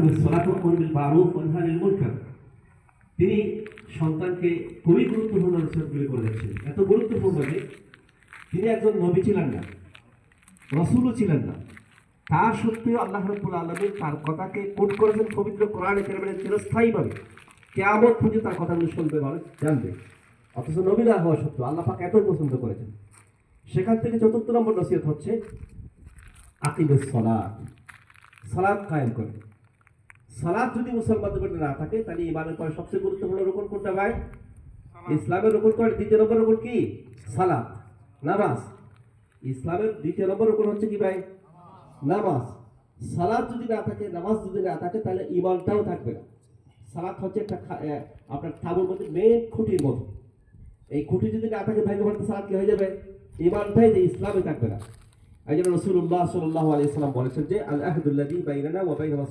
আকিমুস সালাত ওয়া আমর বিল মারুফ ওয়া নাহী মুনকার। তিনি সন্তানকে খুবই গুরুত্বপূর্ণ নসিহতগুলি করে যাচ্ছেন এত গুরুত্বপূর্ণ যে তিনি একজন নবী ছিলেন না, রসুলও ছিলেন না। তা সত্ত্বেও আল্লাহ রব্বুল আলমী তার কথাকে কোট করেছেন পবিত্র কোরআনে কেরামের চিরস্থায়ীভাবে। কেয়ামত পর্যন্ত তার কথাগুলো শুনবে মানুষ, জানবে। অথচ নবী না হওয়া সত্ত্বেও আল্লাহ পাক এতই পছন্দ করেছেন। সেখান থেকে চতুর্থ নম্বর নসিহত হচ্ছে আকিবের সলাদ সালাদ কায়েম করে সালাদ যদি মুসলমানদের মধ্যে না থাকে তাহলে ইমানের পরে সবচেয়ে গুরুত্বপূর্ণ রোকন কোনটা ভাই? ইসলামের রোকন করে দ্বিতীয় নম্বর রোকন কি? সালাদ নামাজ। ইসলামের দ্বিতীয় নম্বর রোকন হচ্ছে কি ভাই? নামাজ। সালাদ যদি না থাকে নামাজ যদি না থাকে তাহলে ইমানটাও থাকবে না। সালাদ হচ্ছে একটা আপনার তাবুর মধ্যে মেন খুঁটির মতো এই খুঁটি যদি না থাকে ভাই বলতে সালাদ কি হয়ে যাবে? ইমানটাই যে ইসলামে থাকবে না। এই জন্য রসুল্লাহ সাল্লাহ আলিয়া বলেছেন যে আল আহদুল্লাদি বাইনানা ওয়া বাইনা